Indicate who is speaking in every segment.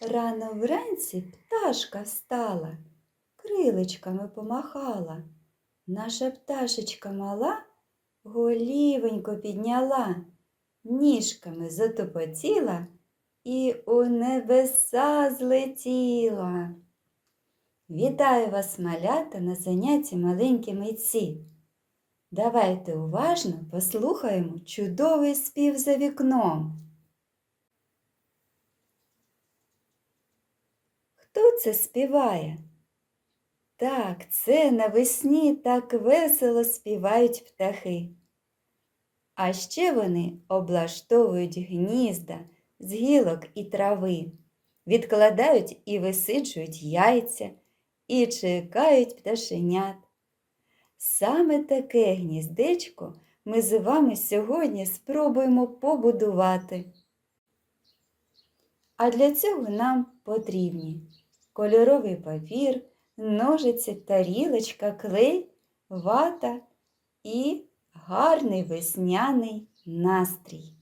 Speaker 1: Рано вранці пташка встала, крилечками помахала. Наша пташечка мала голівонько підняла, ніжками затопотіла і у небеса злетіла. Вітаю вас, малята, на занятті маленькі митці. Давайте уважно послухаємо чудовий спів за вікном. Хто це співає? Так, це навесні так весело співають птахи. А ще вони облаштовують гнізда з гілок і трави, відкладають і висиджують яйця і чекають пташенят. Саме таке гніздечко ми з вами сьогодні спробуємо побудувати. А для цього нам потрібні кольоровий папір, ножиці, тарілочка, клей, вата і гарний весняний настрій.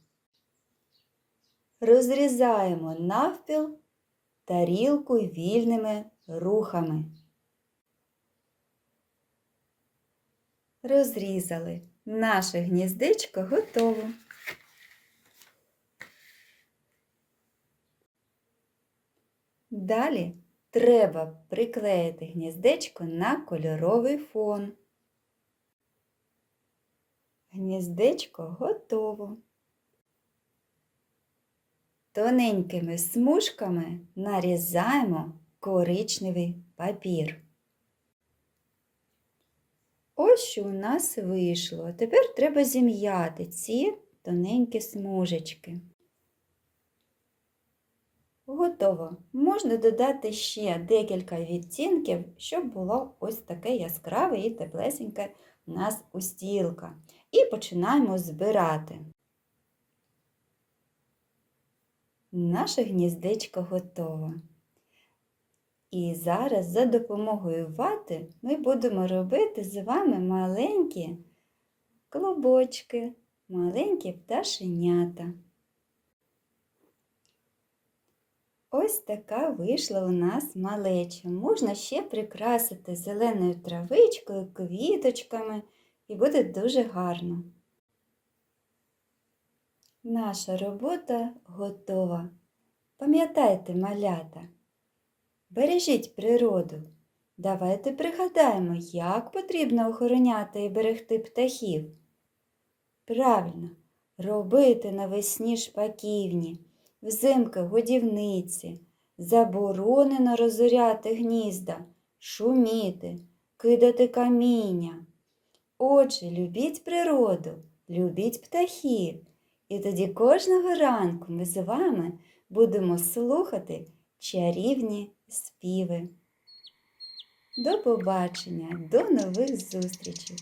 Speaker 1: Розрізаємо навпіл тарілку вільними рухами. Розрізали. Наше гніздечко готово. Далі треба приклеїти гніздечко на кольоровий фон. Гніздечко готово. Тоненькими смужками нарізаємо коричневий папір. Ось що у нас вийшло. Тепер треба зім'яти ці тоненькі смужечки. Готово. Можна додати ще декілька відтінків, щоб було ось таке яскраве і теплесеньке у нас устілка. І починаємо збирати. Наше гніздечко готово. І зараз за допомогою вати ми будемо робити з вами маленькі клубочки, маленькі пташенята. Ось така вийшла у нас малеча. Можна ще прикрасити зеленою травичкою, квіточками і буде дуже гарно. Наша робота готова. Пам'ятайте, малята, бережіть природу. Давайте пригадаємо, як потрібно охороняти і берегти птахів. Правильно, робити навесні шпаківні взимки годівниці, заборонено розоряти гнізда, шуміти, кидати каміння. Отже, любіть природу, любіть птахів, і тоді кожного ранку ми з вами будемо слухати чарівні співи. До побачення, до нових зустрічей!